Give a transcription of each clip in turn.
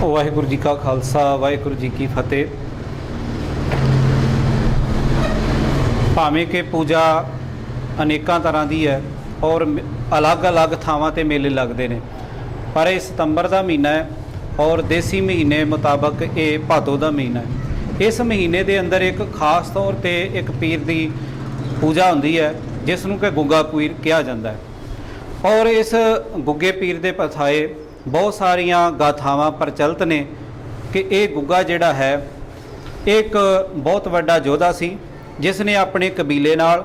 ਵਾਹਿਗੁਰੂ ਜੀ ਕਾ ਖਾਲਸਾ, ਵਾਹਿਗੁਰੂ ਜੀ ਕੀ ਫਤਿਹ। ਭਾਵੇਂ ਕਿ ਪੂਜਾ ਅਨੇਕਾਂ ਤਰ੍ਹਾਂ ਦੀ ਹੈ ਔਰ ਅਲੱਗ-ਅਲੱਗ ਥਾਵਾਂ ਤੇ ਮੇਲੇ ਲੱਗਦੇ ਨੇ, ਪਰ ਇਹ ਸਤੰਬਰ ਦਾ ਮਹੀਨਾ ਹੈ ਔਰ ਦੇਸੀ ਮਹੀਨੇ ਮੁਤਾਬਕ ਇਹ ਭਾਦੋ ਦਾ ਮਹੀਨਾ ਹੈ। ਇਸ ਮਹੀਨੇ ਦੇ ਅੰਦਰ ਇੱਕ ਖਾਸ ਤੌਰ ਤੇ ਇੱਕ ਪੀਰ ਦੀ ਪੂਜਾ ਹੁੰਦੀ ਹੈ ਜਿਸ ਨੂੰ ਕਿ ਗੁੱਗਾ ਪੀਰ ਕਿਹਾ ਜਾਂਦਾ ਹੈ। ਔਰ ਇਸ ਗੁੱਗੇ ਪੀਰ ਦੇ ਪਥਾਏ ਬਹੁਤ ਸਾਰੀਆਂ ਗਾਥਾਵਾਂ ਪ੍ਰਚਲਿਤ ਨੇ ਕਿ ਇਹ ਗੁੱਗਾ ਜਿਹੜਾ ਹੈ ਇੱਕ ਬਹੁਤ ਵੱਡਾ ਯੋਧਾ ਸੀ, ਜਿਸ ਨੇ ਆਪਣੇ ਕਬੀਲੇ ਨਾਲ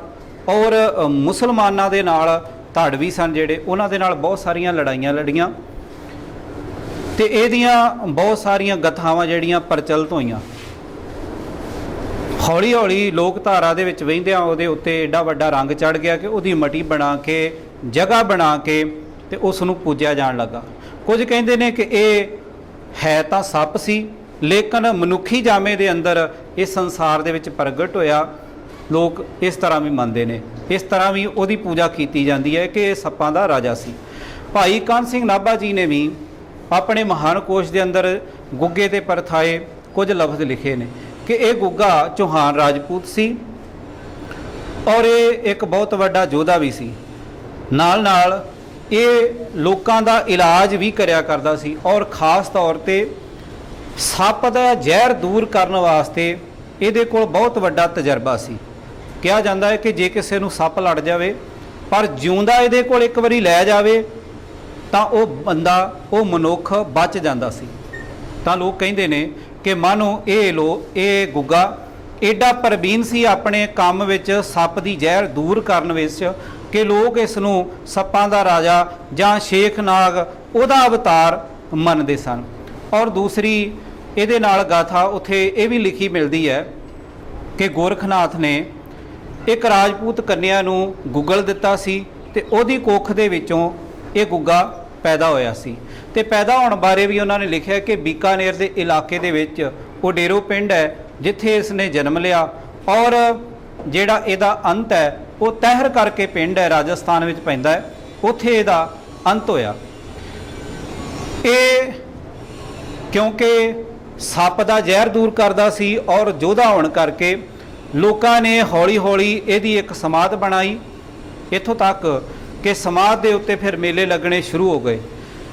ਔਰ ਮੁਸਲਮਾਨਾਂ ਦੇ ਨਾਲ ਧੜਵੀ ਸਨ ਜਿਹੜੇ, ਉਹਨਾਂ ਦੇ ਨਾਲ ਬਹੁਤ ਸਾਰੀਆਂ ਲੜਾਈਆਂ ਲੜੀਆਂ ਤੇ ਇਹਦੀਆਂ ਬਹੁਤ ਸਾਰੀਆਂ ਗਥਾਵਾਂ ਜਿਹੜੀਆਂ ਪ੍ਰਚਲਿਤ ਹੋਈਆਂ। ਹੌਲੀ ਹੌਲੀ ਲੋਕ ਧਾਰਾ ਦੇ ਵਿੱਚ ਵਹਿੰਦਿਆਂ ਉਹਦੇ ਉੱਤੇ ਏਡਾ ਵੱਡਾ ਰੰਗ ਚੜ ਗਿਆ ਕਿ ਉਹਦੀ ਮਟੀ ਬਣਾ ਕੇ, ਜਗ੍ਹਾ ਬਣਾ ਕੇ ਤੇ ਉਸ ਨੂੰ ਪੂਜਿਆ ਜਾਣ ਲੱਗਾ। ਕੁਝ ਕਹਿੰਦੇ ਨੇ ਕਿ ਇਹ ਹੈ ਤਾਂ ਸੱਪ ਸੀ, ਲੇਕਿਨ ਮਨੁੱਖੀ ਜਾਮੇ ਦੇ ਅੰਦਰ ਇਹ ਸੰਸਾਰ ਦੇ ਵਿੱਚ ਪ੍ਰਗਟ ਹੋਇਆ। ਲੋਕ ਇਸ ਤਰ੍ਹਾਂ ਵੀ ਮੰਨਦੇ ਨੇ। ਇਸ ਤਰ੍ਹਾਂ ਵੀ ਉਹਦੀ ਪੂਜਾ ਕੀਤੀ ਜਾਂਦੀ ਹੈ ਕਿ ਇਹ ਸੱਪਾਂ ਦਾ ਰਾਜਾ ਸੀ। ਭਾਈ ਕਾਨ ਸਿੰਘ ਨਾਭਾ ਜੀ ਨੇ ਵੀ ਆਪਣੇ ਮਹਾਨ ਕੋਸ਼ ਦੇ ਅੰਦਰ ਗੁੱਗੇ ਤੇ ਪਰਥਾਏ ਕੁਝ ਲਫ਼ਜ਼ ਲਿਖੇ ਨੇ ਕਿ ਇਹ ਗੁੱਗਾ ਚੌਹਾਨ ਰਾਜਪੂਤ ਸੀ ਔਰ ਇਹ ਇੱਕ ਬਹੁਤ ਵੱਡਾ ਯੋਧਾ ਵੀ ਸੀ। ਨਾਲ ਨਾਲ ਇਹ ਲੋਕਾਂ ਦਾ ਇਲਾਜ ਵੀ ਕਰਿਆ ਕਰਦਾ ਸੀ ਔਰ ਖਾਸ ਤੌਰ ਤੇ ਸੱਪ ਦਾ ਜ਼ਹਿਰ ਦੂਰ ਕਰਨ ਵਾਸਤੇ ਇਹਦੇ ਕੋਲ ਬਹੁਤ ਵੱਡਾ ਤਜਰਬਾ ਸੀ। ਕਿਹਾ ਜਾਂਦਾ ਹੈ ਕਿ ਜੇ ਕਿਸੇ ਨੂੰ ਸੱਪ ਲੜ ਜਾਵੇ, ਪਰ ਜਿਉਂਦਾ ਇਹਦੇ ਕੋਲ ਇੱਕ ਵਾਰੀ ਲੈ ਜਾਵੇ, ਤਾਂ ਉਹ ਬੰਦਾ, ਉਹ ਮਨੁੱਖ ਬਚ ਜਾਂਦਾ ਸੀ। ਤਾਂ ਲੋਕ ਕਹਿੰਦੇ ਨੇ ਕਿ ਮਾਨੋ, ਇਹ ਲੋ, ਇਹ ਗੁੱਗਾ ਏਡਾ ਪ੍ਰਵੀਨ ਸੀ ਆਪਣੇ ਕੰਮ ਵਿੱਚ ਸੱਪ ਦੀ ਜ਼ਹਿਰ ਦੂਰ ਕਰਨ ਵਿੱਚ ਕਿ ਲੋਕ ਇਸ ਨੂੰ ਸੱਪਾਂ ਦਾ ਰਾਜਾ ਜਾਂ ਸ਼ੇਖ ਨਾਗ ਉਹਦਾ ਅਵਤਾਰ ਮੰਨਦੇ ਸਨ। ਔਰ ਦੂਸਰੀ ਇਹਦੇ ਨਾਲ ਗਾਥਾ ਉਥੇ ਇਹ ਵੀ ਲਿਖੀ ਮਿਲਦੀ ਹੈ ਕਿ ਗੋਰਖਨਾਥ ਨੇ ਇੱਕ ਰਾਜਪੂਤ ਕੰਨਿਆ ਨੂੰ ਗੁੱਗਲ ਦਿੱਤਾ ਸੀ ਤੇ ਉਹਦੀ ਕੁੱਖ ਦੇ ਵਿੱਚੋਂ ਇਹ ਗੁੱਗਾ ਪੈਦਾ ਹੋਇਆ ਸੀ। ਤੇ ਪੈਦਾ ਹੋਣ ਬਾਰੇ ਵੀ ਉਹਨਾਂ ਨੇ ਲਿਖਿਆ ਕਿ ਬੀਕਾਨੇਰ ਦੇ ਇਲਾਕੇ ਦੇ ਵਿੱਚ, ਉਹ ਡੇਰੋ ਪਿੰਡ ਹੈ ਜਿੱਥੇ ਇਸ ਨੇ ਜਨਮ ਲਿਆ ਔਰ ਜਿਹੜਾ ਇਹਦਾ ਅੰਤ ਹੈ, ਉਹ ਤਹਿਰ ਕਰਕੇ ਪਿੰਡ ਹੈ, ਰਾਜਸਥਾਨ ਵਿੱਚ ਪੈਂਦਾ ਹੈ, ਉੱਥੇ ਇਹਦਾ ਅੰਤ ਹੋਇਆ। ਇਹ ਕਿਉਂਕਿ ਸੱਪ ਦਾ ਜ਼ਹਿਰ ਦੂਰ ਕਰਦਾ ਸੀ ਔਰ ਯੋਧਾ ਹੋਣ ਕਰਕੇ ਲੋਕਾਂ ਨੇ ਹੌਲੀ-ਹੌਲੀ ਇਹਦੀ ਇੱਕ ਸਮਾਧ ਬਣਾਈ। ਇੱਥੋਂ ਤੱਕ ਕਿ ਸਮਾਧ ਦੇ ਉੱਤੇ ਫਿਰ ਮੇਲੇ ਲੱਗਣੇ ਸ਼ੁਰੂ ਹੋ ਗਏ।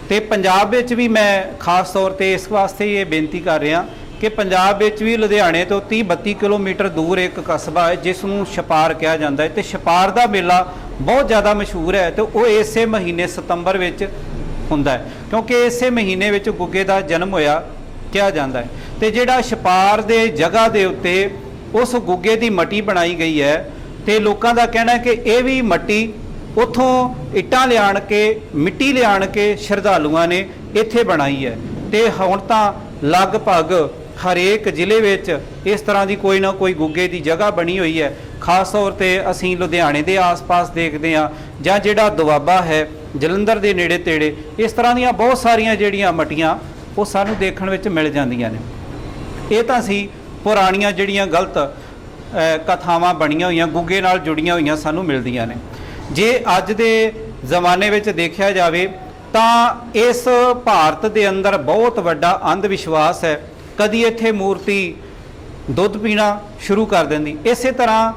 ਤੇ ਪੰਜਾਬ ਵਿੱਚ ਵੀ ਮੈਂ ਖਾਸ ਤੌਰ ਤੇ ਇਸ ਵਾਸਤੇ ਇਹ ਬੇਨਤੀ ਕਰ ਰਿਹਾ ਕਿ ਪੰਜਾਬ ਵਿੱਚ ਵੀ ਲੁਧਿਆਣੇ ਤੋਂ 30-32 ਕਿਲੋਮੀਟਰ ਦੂਰ ਇੱਕ ਕਸਬਾ ਹੈ, ਜਿਸ ਨੂੰ ਛਪਾਰ ਕਿਹਾ ਜਾਂਦਾ ਹੈ ਤੇ ਛਪਾਰ ਦਾ ਮੇਲਾ ਬਹੁਤ ਜ਼ਿਆਦਾ ਮਸ਼ਹੂਰ ਹੈ ਤੇ ਉਹ ਇਸੇ ਮਹੀਨੇ ਸਤੰਬਰ ਵਿੱਚ ਹੁੰਦਾ ਹੈ, ਕਿਉਂਕਿ ਇਸੇ ਮਹੀਨੇ ਵਿੱਚ ਗੁੱਗੇ ਦਾ ਜਨਮ ਹੋਇਆ, ਕਿਹਾ ਜਾਂਦਾ ਹੈ ਤੇ ਜਿਹੜਾ ਛਪਾਰ ਦੇ ਜਗ੍ਹਾ ਦੇ ਉੱਤੇ ਉਸ ਗੁੱਗੇ ਦੀ ਮਟੀ ਬਣਾਈ ਗਈ ਹੈ ਤੇ ਲੋਕਾਂ ਦਾ ਕਹਿਣਾ ਹੈ ਕਿ ਇਹ ਵੀ ਮਟੀ ਉਥੋਂ ਇੱਟਾਂ ਲਿਆਣ ਕੇ, ਮਿੱਟੀ ਲਿਆਣ ਕੇ ਸ਼ਰਧਾਲੂਆਂ ਨੇ ਇੱਥੇ ਬਣਾਈ ਹੈ ਤੇ ਹੁਣ ਤਾਂ ਲਗਭਗ ਹਰੇਕ ਜ਼ਿਲ੍ਹੇ ਵਿੱਚ ਇਸ ਤਰ੍ਹਾਂ ਦੀ ਕੋਈ ਨਾ ਕੋਈ ਗੁੱਗੇ ਦੀ ਜਗ੍ਹਾ ਬਣੀ ਹੋਈ ਹੈ। ਖਾਸ ਤੌਰ ਤੇ ਅਸੀਂ ਲੁਧਿਆਣੇ ਦੇ ਆਸ-ਪਾਸ ਦੇਖਦੇ ਹਾਂ ਜਾਂ ਜਿਹੜਾ ਦੁਆਬਾ ਹੈ, ਜਲੰਧਰ ਦੇ ਨੇੜੇ ਤੇੜੇ ਇਸ ਤਰ੍ਹਾਂ ਦੀਆਂ ਬਹੁਤ ਸਾਰੀਆਂ ਜਿਹੜੀਆਂ ਮਟੀਆਂ ਉਹ ਸਾਨੂੰ ਦੇਖਣ ਵਿੱਚ ਮਿਲ ਜਾਂਦੀਆਂ ਨੇ। ਇਹ ਤਾਂ ਸੀ ਪੁਰਾਣੀਆਂ ਜਿਹੜੀਆਂ ਗਲਤ ਕਥਾਵਾਂ ਬਣੀਆਂ ਹੋਈਆਂ, ਗੁੱਗੇ ਨਾਲ ਜੁੜੀਆਂ ਹੋਈਆਂ ਸਾਨੂੰ ਮਿਲਦੀਆਂ ਨੇ। ਜੇ ਅੱਜ ਦੇ ਜ਼ਮਾਨੇ ਵਿੱਚ ਦੇਖਿਆ ਜਾਵੇ ਤਾਂ ਇਸ ਭਾਰਤ ਦੇ ਅੰਦਰ ਬਹੁਤ ਵੱਡਾ ਅੰਧ ਵਿਸ਼ਵਾਸ ਹੈ। ਕਦੀ ਇੱਥੇ ਮੂਰਤੀ ਦੁੱਧ ਪੀਣਾ ਸ਼ੁਰੂ ਕਰ ਦਿੰਦੀ। ਇਸੇ ਤਰ੍ਹਾਂ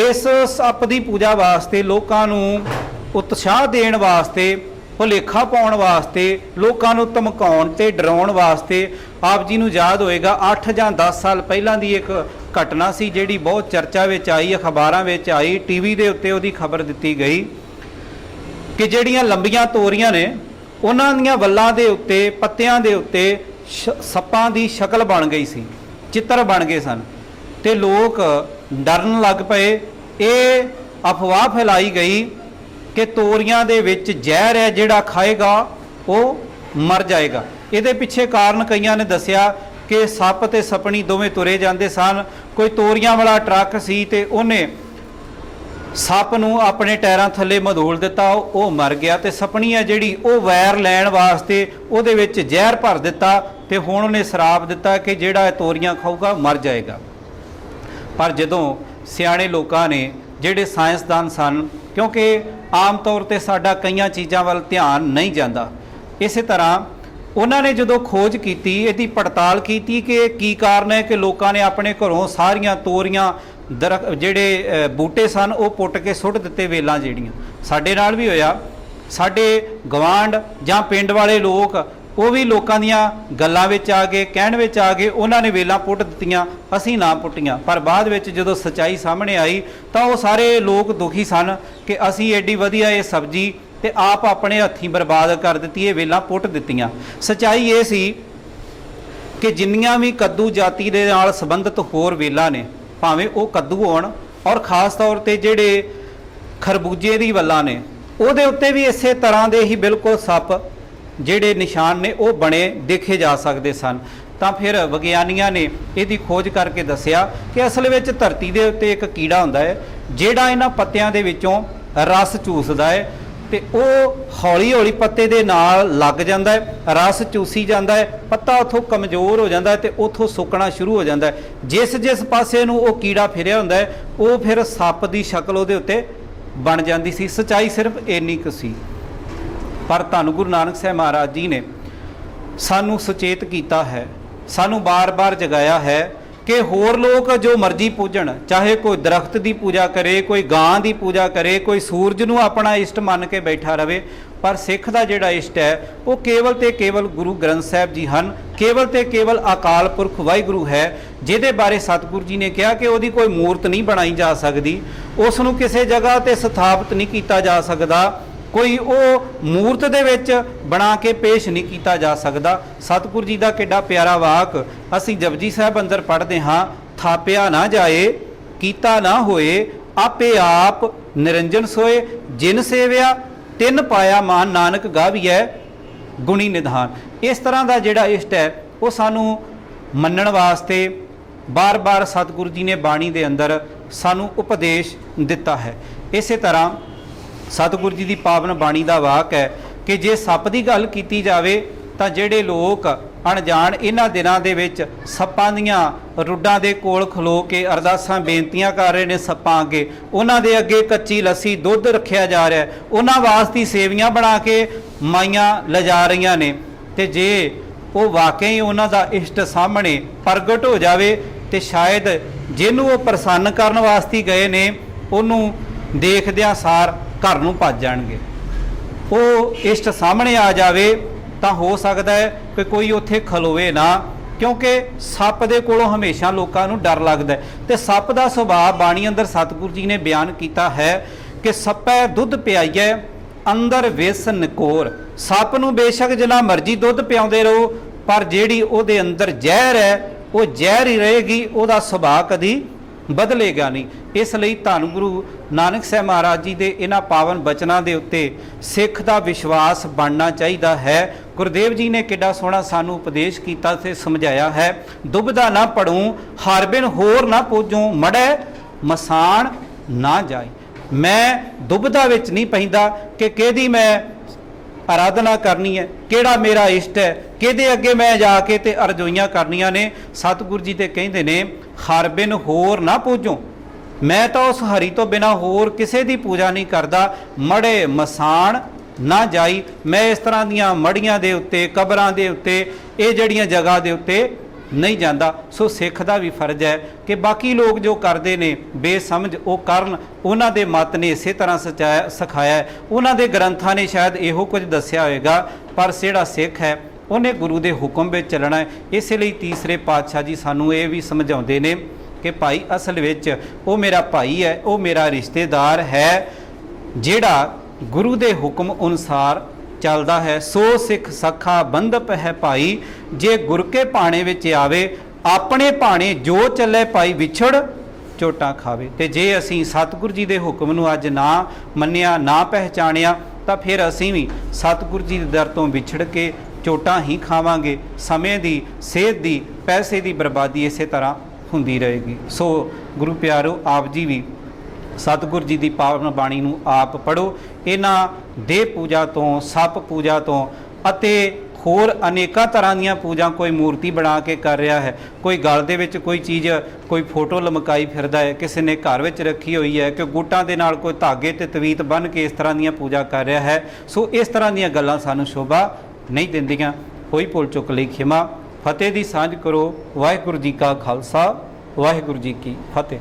ਇਸ ਸੱਪ ਦੀ ਪੂਜਾ ਵਾਸਤੇ ਲੋਕਾਂ ਨੂੰ ਉਤਸ਼ਾਹ ਦੇਣ ਵਾਸਤੇ, ਭੁਲੇਖਾ ਪਾਉਣ ਵਾਸਤੇ, ਲੋਕਾਂ ਨੂੰ ਧਮਕਾਉਣ ਤੇ ਡਰਾਉਣ ਵਾਸਤੇ ਆਪ ਜੀ ਨੂੰ ਯਾਦ ਹੋਏਗਾ 8 ਜਾਂ 10 ਸਾਲ ਪਹਿਲਾਂ ਦੀ ਇੱਕ ਘਟਨਾ ਸੀ ਜਿਹੜੀ ਬਹੁਤ ਚਰਚਾ ਵਿੱਚ ਆਈ, ਅਖਬਾਰਾਂ ਵਿੱਚ ਆਈ, ਟੀਵੀ ਦੇ ਉੱਤੇ ਉਹਦੀ ਖਬਰ ਦਿੱਤੀ ਗਈ ਕਿ ਜਿਹੜੀਆਂ ਲੰਬੀਆਂ ਤੋਰੀਆਂ ਨੇ, ਉਹਨਾਂ ਦੀਆਂ ਵੱਲਾਂ ਦੇ ਉੱਤੇ, ਪੱਤਿਆਂ ਦੇ ਉੱਤੇ ਸੱਪਾਂ ਦੀ ਸ਼ਕਲ ਬਣ ਗਈ ਸੀ, ਚਿੱਤਰ ਬਣ ਗਏ ਸਨ ਤੇ ਲੋਕ ਡਰਨ ਲੱਗ ਪਏ। ਇਹ ਅਫਵਾਹ ਫੈਲਾਈ ਗਈ ਕਿ ਤੋਰੀਆਂ ਦੇ ਵਿੱਚ ਜ਼ਹਿਰ ਹੈ, ਜਿਹੜਾ ਖਾਏਗਾ ਉਹ ਮਰ ਜਾਏਗਾ। ਇਹਦੇ ਪਿੱਛੇ ਕਾਰਨ ਕਈਆਂ ਨੇ ਦੱਸਿਆ ਕਿ ਸੱਪ ਤੇ ਸਪਣੀ ਦੋਵੇਂ ਤੁਰੇ ਜਾਂਦੇ ਸਨ। ਕੋਈ ਤੋਰੀਆਂ ਵਾਲਾ ਟਰੱਕ ਸੀ ਤੇ ਉਹਨੇ ਸੱਪ ਨੂੰ ਆਪਣੇ ਟਾਇਰਾਂ ਥੱਲੇ ਮਧੋਲ ਦਿੱਤਾ, ਉਹ ਮਰ ਗਿਆ ਤੇ ਸਪਣੀ ਹੈ ਜਿਹੜੀ ਉਹ ਵੈਰ ਲੈਣ ਵਾਸਤੇ ਉਹਦੇ ਵਿੱਚ ਜ਼ਹਿਰ ਭਰ ਦਿੱਤਾ। ਤੇ ਹੁਣ ਉਹਨੇ ਸ਼ਰਾਪ ਦਿੱਤਾ ਕਿ ਜਿਹੜਾ ਇਹ ਤੋਰੀਆਂ ਖਾਊਗਾ, ਮਰ ਜਾਏਗਾ। ਪਰ ਜਦੋਂ ਸਿਆਣੇ ਲੋਕਾਂ ਨੇ, ਜਿਹੜੇ ਸਾਇੰਸਦਾਨ ਸਨ, ਕਿਉਂਕਿ ਆਮ ਤੌਰ ਤੇ ਸਾਡਾ ਕਈਆਂ ਚੀਜ਼ਾਂ ਵੱਲ ਧਿਆਨ ਨਹੀਂ ਜਾਂਦਾ, ਇਸੇ ਤਰ੍ਹਾਂ ਉਹਨਾਂ ਨੇ ਜਦੋਂ ਖੋਜ ਕੀਤੀ, ਇਹਦੀ ਪੜਤਾਲ ਕੀਤੀ ਕਿ ਕੀ ਕਾਰਨ ਹੈ ਕਿ ਲੋਕਾਂ ਨੇ ਆਪਣੇ ਘਰੋਂ ਸਾਰੀਆਂ ਤੋਰੀਆਂ ਦਰਖ, ਜਿਹੜੇ ਬੂਟੇ ਸਨ, ਉਹ ਪੁੱਟ ਕੇ ਸੁੱਟ ਦਿੱਤੇ ਵੇਲਾਂ ਜਿਹੜੀਆਂ। ਸਾਡੇ ਨਾਲ ਵੀ ਹੋਇਆ। ਸਾਡੇ ਗਵਾਂਡ ਜਾਂ ਪਿੰਡ ਵਾਲੇ ਲੋਕ ਉਹ ਵੀ ਲੋਕਾਂ ਦੀਆਂ ਗੱਲਾਂ ਵਿੱਚ ਆ ਗਏ, ਕਹਿਣ ਵਿੱਚ ਆ ਗਏ, ਉਹਨਾਂ ਨੇ ਵੇਲਾਂ ਪੁੱਟ ਦਿੱਤੀਆਂ, ਅਸੀਂ ਨਾ ਪੁੱਟੀਆਂ। ਪਰ ਬਾਅਦ ਵਿੱਚ ਜਦੋਂ ਸਚਾਈ ਸਾਹਮਣੇ ਆਈ, ਤਾਂ ਉਹ ਸਾਰੇ ਲੋਕ ਦੁਖੀ ਸਨ ਕਿ ਅਸੀਂ ਐਡੀ ਵਧੀਆ ਇਹ ਸਬਜ਼ੀ ਤੇ ਆਪ ਆਪਣੇ ਹੱਥੀਂ ਬਰਬਾਦ ਕਰ ਦਿੱਤੀ, ਇਹ ਵੇਲਾਂ ਪੁੱਟ ਦਿੱਤੀਆਂ। ਸਚਾਈ ਇਹ ਸੀ ਕਿ ਜਿੰਨੀਆਂ ਵੀ ਕੱਦੂ ਜਾਤੀ ਦੇ ਨਾਲ ਸੰਬੰਧਿਤ ਹੋਰ ਵੇਲਾਂ ਨੇ, ਭਾਵੇਂ ਉਹ ਕੱਦੂ ਹੋਣ, ਔਰ ਖਾਸ ਤੌਰ ਤੇ ਜਿਹੜੇ ਖਰਬੂਜੇ ਦੀ ਵੱਲਾਂ ਨੇ, ਉਹਦੇ ਉੱਤੇ ਵੀ ਇਸੇ ਤਰ੍ਹਾਂ ਦੇ ਹੀ ਬਿਲਕੁਲ ਸੱਪ ਜਿਹੜੇ ਨਿਸ਼ਾਨ ਨੇ ਉਹ ਬਣੇ ਦੇਖੇ ਜਾ ਸਕਦੇ ਸਨ। ਤਾਂ ਫਿਰ ਵਿਗਿਆਨੀਆਂ ਨੇ ਇਹਦੀ ਖੋਜ ਕਰਕੇ ਦੱਸਿਆ ਕਿ ਅਸਲ ਵਿੱਚ ਧਰਤੀ ਦੇ ਉੱਤੇ ਇੱਕ ਕੀੜਾ ਹੁੰਦਾ ਹੈ, ਜਿਹੜਾ ਇਹਨਾਂ ਪੱਤਿਆਂ ਦੇ ਵਿੱਚੋਂ ਰਸ ਚੂਸਦਾ ਹੈ ਤੇ ਉਹ ਹੌਲੀ ਹੌਲੀ ਪੱਤੇ ਦੇ ਨਾਲ ਲੱਗ ਜਾਂਦਾ ਹੈ, ਰਸ ਚੂਸੀ ਜਾਂਦਾ ਹੈ, ਪੱਤਾ ਉਥੋਂ ਕਮਜ਼ੋਰ ਹੋ ਜਾਂਦਾ ਹੈ ਤੇ ਉਥੋਂ ਸੁੱਕਣਾ ਸ਼ੁਰੂ ਹੋ ਜਾਂਦਾ ਹੈ। ਜਿਸ ਜਿਸ ਪਾਸੇ ਨੂੰ ਉਹ ਕੀੜਾ ਫਿਰਿਆ ਹੁੰਦਾ ਹੈ, ਉਹ ਫਿਰ ਸੱਪ ਦੀ ਸ਼ਕਲ ਉਹਦੇ ਉੱਤੇ ਬਣ ਜਾਂਦੀ ਸੀ। ਸਚਾਈ ਸਿਰਫ ਇੰਨੀ ਕੁ ਸੀ। ਪਰ ਧੰਨ ਗੁਰੂ ਨਾਨਕ ਸਾਹਿਬ ਮਹਾਰਾਜ ਜੀ ਨੇ ਸਾਨੂੰ ਸੁਚੇਤ ਕੀਤਾ ਹੈ, ਸਾਨੂੰ ਬਾਰ-ਬਾਰ ਜਗਾਇਆ ਹੈ ਕਿ ਹੋਰ ਲੋਕ ਜੋ ਮਰਜ਼ੀ ਪੂਜਣ, ਚਾਹੇ ਕੋਈ ਦਰਖਤ ਦੀ ਪੂਜਾ ਕਰੇ, ਕੋਈ ਗਾਂ ਦੀ ਪੂਜਾ ਕਰੇ, ਕੋਈ ਸੂਰਜ ਨੂੰ ਆਪਣਾ ਇਸ਼ਟ ਮੰਨ ਕੇ ਬੈਠਾ ਰਵੇ, ਪਰ ਸਿੱਖ ਦਾ ਜਿਹੜਾ ਇਸ਼ਟ ਹੈ, ਉਹ ਕੇਵਲ ਤੇ ਕੇਵਲ ਗੁਰੂ ਗ੍ਰੰਥ ਸਾਹਿਬ ਜੀ ਹਨ, ਕੇਵਲ ਤੇ ਕੇਵਲ ਅਕਾਲ ਪੁਰਖ ਵਾਹਿਗੁਰੂ ਹੈ, ਜਿਹਦੇ ਬਾਰੇ ਸਤਿਗੁਰੂ ਜੀ ਨੇ ਕਿਹਾ ਕਿ ਉਹਦੀ ਕੋਈ ਮੂਰਤ ਨਹੀਂ ਬਣਾਈ ਜਾ ਸਕਦੀ, ਉਸ ਨੂੰ ਕਿਸੇ ਜਗ੍ਹਾ ਤੇ ਸਥਾਪਿਤ ਨਹੀਂ ਕੀਤਾ ਜਾ ਸਕਦਾ ਕੋਈ ਉਹ ਮੂਰਤ ਦੇ ਵਿੱਚ ਬਣਾ ਕੇ ਪੇਸ਼ ਨਹੀਂ ਕੀਤਾ ਜਾ ਸਕਦਾ। ਸਤਿਗੁਰੂ ਜੀ ਦਾ ਕਿੱਡਾ ਪਿਆਰਾ ਵਾਕ, ਅਸੀਂ ਜਪਜੀ ਸਾਹਿਬ ਅੰਦਰ ਪੜ੍ਹਦੇ ਹਾਂ, ਥਾਪਿਆ ਨਾ ਜਾਏ, ਕੀਤਾ ਨਾ ਹੋਏ, ਆਪੇ ਆਪ ਨਿਰੰਜਨ ਸੋਏ, ਜਿਨ ਸੇਵਿਆ, ਤਿੰਨ ਪਾਇਆ ਮਾਨ ਨਾਨਕ ਗਾਵੀਐ, ਗੁਣੀ ਨਿਧਾਨ। ਇਸ ਤਰ੍ਹਾਂ ਦਾ ਜਿਹੜਾ ਇਸ਼ਟ ਹੈ, ਉਹ ਸਾਨੂੰ ਮੰਨਣ ਵਾਸਤੇ ਬਾਰ-ਬਾਰ ਸਤਿਗੁਰੂ ਜੀ ਨੇ ਬਾਣੀ ਦੇ ਅੰਦਰ ਸਾਨੂੰ ਉਪਦੇਸ਼ ਦਿੱਤਾ ਹੈ। ਇਸੇ ਤਰ੍ਹਾਂ ਸਤਿਗੁਰੂ ਜੀ ਦੀ ਪਾਵਨ ਬਾਣੀ ਦਾ ਵਾਕ ਹੈ ਕਿ ਜੇ ਸੱਪ ਦੀ ਗੱਲ ਕੀਤੀ ਜਾਵੇ ਤਾਂ ਜਿਹੜੇ ਲੋਕ ਅਣਜਾਣ ਇਹਨਾਂ ਦਿਨਾਂ ਦੇ ਵਿੱਚ ਸੱਪਾਂ ਦੀਆਂ ਰੁੱਡਾਂ ਦੇ ਕੋਲ ਖਲੋ ਕੇ ਅਰਦਾਸਾਂ, ਬੇਨਤੀਆਂ ਕਰ ਰਹੇ ਨੇ ਸੱਪਾਂ ਅੱਗੇ। ਉਹਨਾਂ ਦੇ ਅੱਗੇ ਕੱਚੀ ਲੱਸੀ, ਦੁੱਧ ਰੱਖਿਆ ਜਾ ਰਿਹਾ ਉਹਨਾਂ ਵਾਸਤੇ ਸੇਵੀਆਂ ਬਣਾ ਕੇ ਮਾਈਆਂ ਲਿਜਾ ਰਹੀਆਂ ਨੇ। ਤੇ ਜੇ ਉਹ ਵਾਕਈ ਉਹਨਾਂ ਦਾ ਇਸ਼ਟ ਸਾਹਮਣੇ ਪ੍ਰਗਟ ਹੋ ਜਾਵੇ ਤੇ ਸ਼ਾਇਦ ਜਿਹਨੂੰ ਉਹ ਪ੍ਰਸੰਨ ਕਰਨ ਵਾਸਤੇ ਗਏ ਨੇ, ਉਹਨੂੰ ਦੇਖਦਿਆਂ ਸਾਰ ਘਰ ਨੂੰ ਭੱਜ ਜਾਣਗੇ। ਉਹ ਇਸ਼ਟ ਸਾਹਮਣੇ ਆ ਜਾਵੇ ਤਾਂ ਹੋ ਸਕਦਾ ਹੈ ਕਿ ਕੋਈ ਉੱਥੇ ਖਲੋਵੇ ਨਾ, ਕਿਉਂਕਿ ਸੱਪ ਦੇ ਕੋਲੋਂ ਹਮੇਸ਼ਾ ਲੋਕਾਂ ਨੂੰ ਡਰ ਲੱਗਦਾ ਹੈ। ਤੇ ਸੱਪ ਦਾ ਸੁਭਾਅ ਬਾਣੀ ਅੰਦਰ ਸਤਿਗੁਰੂ ਜੀ ਨੇ ਬਿਆਨ ਕੀਤਾ ਹੈ ਕਿ ਸੱਪੈ ਦੁੱਧ ਪਿਆਈਐ, ਅੰਦਰ ਵਿਸ ਨਕੋਰ। ਸੱਪ ਨੂੰ ਬੇਸ਼ੱਕ ਜਿੰਨਾ ਮਰਜ਼ੀ ਦੁੱਧ ਪਿਆਉਂਦੇ ਰਹੋ, ਪਰ ਜਿਹੜੀ ਉਹਦੇ ਅੰਦਰ ਜ਼ਹਿਰ ਹੈ, ਉਹ ਜ਼ਹਿਰ ਹੀ ਰਹੇਗੀ, ਉਹਦਾ ਸੁਭਾਅ ਕਦੀ ਬਦਲੇਗਾ ਨਹੀਂ। ਇਸ ਲਈ ਧੰਨ ਗੁਰੂ ਨਾਨਕ ਸਾਹਿਬ ਮਹਾਰਾਜ ਜੀ ਦੇ ਇਹਨਾਂ ਪਾਵਨ ਬਚਨਾਂ ਦੇ ਉੱਤੇ ਸਿੱਖ ਦਾ ਵਿਸ਼ਵਾਸ ਬਣਨਾ ਚਾਹੀਦਾ ਹੈ। ਗੁਰਦੇਵ ਜੀ ਨੇ ਕਿੱਡਾ ਸੋਹਣਾ ਸਾਨੂੰ ਉਪਦੇਸ਼ ਕੀਤਾ ਤੇ ਸਮਝਾਇਆ ਹੈ, ਦੁਬਦਾ ਨਾ ਪੜੂੰ ਹਰ ਬਿਨ ਹੋਰ ਨਾ ਪੂਜੂੰ ਮੜੈ ਮਸਾਨ ਨਾ ਜਾਏ ਮੈਂ ਦੁਬਦਾ ਵਿੱਚ ਨਹੀਂ ਪੈਂਦਾ ਕਿ ਕਿਹਦੀ ਮੈਂ ਆਰਾਧਨਾ ਕਰਨੀ ਹੈ। ਕਿਹੜਾ ਮੇਰਾ ਇਸ਼ਟ ਹੈ? ਕਿਹਦੇ ਅੱਗੇ ਮੈਂ ਜਾ ਕੇ ਤੇ ਅਰਜ਼ੋਈਆਂ ਕਰਨੀਆਂ ਨੇ? ਸਤਿਗੁਰੂ ਜੀ ਤੇ ਕਹਿੰਦੇ ਨੇ, ਹਰ ਬਿਨ ਹੋਰ ਨਾ ਪੂਜੋ। ਮੈਂ ਤਾਂ ਉਸ ਹਰੀ ਤੋਂ ਬਿਨਾ ਹੋਰ ਕਿਸੇ ਦੀ ਪੂਜਾ ਨਹੀਂ ਕਰਦਾ। ਮੜੇ ਮਸਾਨ ਨਾ ਜਾਈ। ਮੈਂ ਇਸ ਤਰ੍ਹਾਂ ਦੀਆਂ ਮੜੀਆਂ ਦੇ ਉੱਤੇ, ਕਬਰਾਂ ਦੇ ਉੱਤੇ, ਇਹ ਜਿਹੜੀਆਂ ਜਗ੍ਹਾ ਦੇ ਉੱਤੇ ਨਹੀਂ ਜਾਂਦਾ। ਸੋ ਸਿੱਖ ਦਾ ਵੀ ਫਰਜ਼ ਹੈ ਕਿ ਬਾਕੀ ਲੋਕ ਜੋ ਕਰਦੇ ਨੇ, ਬੇਸਮਝ ਉਹ ਕਰਨ। ਉਹਨਾਂ ਦੇ ਮਤ ਨੇ ਇਸੇ ਤਰ੍ਹਾਂ ਸਚਾਇਆ, ਸਿਖਾਇਆ ਉਹਨਾਂ ਦੇ ਗ੍ਰੰਥਾਂ ਨੇ ਸ਼ਾਇਦ ਇਹੋ ਕੁਝ ਦੱਸਿਆ ਹੋਵੇਗਾ, ਪਰ ਜਿਹੜਾ ਸਿੱਖ ਹੈ, ਉਹਨੇ ਗੁਰੂ ਦੇ ਹੁਕਮ ਵਿੱਚ ਚੱਲਣਾ ਹੈ। ਇਸੇ ਲਈ ਤੀਸਰੇ ਪਾਤਸ਼ਾਹ ਜੀ ਸਾਨੂੰ ਇਹ ਵੀ ਸਮਝਾਉਂਦੇ ਨੇ ਕਿ ਭਾਈ, ਅਸਲ ਵਿੱਚ ਉਹ ਮੇਰਾ ਭਾਈ ਹੈ, ਉਹ ਮੇਰਾ ਰਿਸ਼ਤੇਦਾਰ ਹੈ, ਜਿਹੜਾ ਗੁਰੂ ਦੇ ਹੁਕਮ ਅਨੁਸਾਰ ਚੱਲਦਾ ਹੈ, ਸੋ ਸਿੱਖ ਸਖਾ ਬੰਧਪ ਹੈ ਭਾਈ, ਜੇ ਗੁਰ ਕੇ ਭਾਣੇ ਵਿੱਚ ਆਵੇ, ਆਪਣੇ ਭਾਣੇ ਜੋ ਚੱਲੇ ਭਾਈ ਵਿਛੜ ਚੋਟਾਂ ਖਾਵੇ। ਤੇ ਜੇ ਅਸੀਂ ਸਤਿਗੁਰੂ ਜੀ ਦੇ ਹੁਕਮ ਨੂੰ ਅੱਜ ਨਾ ਮੰਨਿਆ, ਨਾ ਪਹਿਚਾਣਿਆ, ਤਾਂ ਫਿਰ ਅਸੀਂ ਵੀ ਸਤਿਗੁਰੂ ਜੀ ਦੇ ਦਰ ਤੋਂ ਵਿਛੜ ਕੇ ਚੋਟਾਂ ਹੀ ਖਾਵਾਂਗੇ। ਸਮੇਂ ਦੀ, ਸਿਹਤ ਦੀ, ਪੈਸੇ ਦੀ ਬਰਬਾਦੀ ਇਸੇ ਤਰ੍ਹਾਂ ਹੁੰਦੀ ਰਹੇਗੀ। ਸੋ ਗੁਰੂ ਪਿਆਰੋ, ਆਪ ਜੀ ਵੀ ਸਤਿਗੁਰ ਜੀ ਦੀ ਪਾਵਨ ਬਾਣੀ ਨੂੰ ਆਪ ਪੜੋ ਇਹਨਾਂ ਦੇਹ ਪੂਜਾ ਤੋਂ, ਸੱਪ ਪੂਜਾ ਤੋਂ ਅਤੇ ਹੋਰ ਅਨੇਕਾਂ ਤਰ੍ਹਾਂ ਦੀਆਂ ਪੂਜਾ ਕੋਈ ਮੂਰਤੀ ਬਣਾ ਕੇ ਕਰ ਰਿਹਾ ਹੈ। ਕੋਈ ਗਲ ਦੇ ਵਿੱਚ ਕੋਈ ਚੀਜ਼, ਕੋਈ ਫੋਟੋ ਲਮਕਾਈ ਫਿਰਦਾ ਹੈ, ਕਿਸੇ ਨੇ ਘਰ ਵਿੱਚ ਰੱਖੀ ਹੋਈ ਹੈ ਕਿ ਗੁੱਟਾਂ ਦੇ ਨਾਲ ਕੋਈ ਧਾਗੇ ਤੇ ਤਵੀਤ ਬੰਨ ਕੇ ਇਸ ਤਰ੍ਹਾਂ ਦੀਆਂ ਪੂਜਾ ਕਰ ਰਿਹਾ ਹੈ। ਸੋ ਇਸ ਤਰ੍ਹਾਂ ਦੀਆਂ ਗੱਲਾਂ ਸਾਨੂੰ ਸ਼ੋਭਾ ਨਹੀਂ ਦਿੰਦੀਆਂ। ਹੋਈ ਭੁੱਲ ਚੁੱਕ ਲਈ ਖਿਮਾ। ਫਤਿਹ ਦੀ ਸਾਂਝ ਕਰੋ। ਵਾਹਿਗੁਰੂ ਜੀ ਕਾ ਖਾਲਸਾ। ਵਾਹਿਗੁਰੂ ਜੀ ਕੀ ਫਤਿਹ।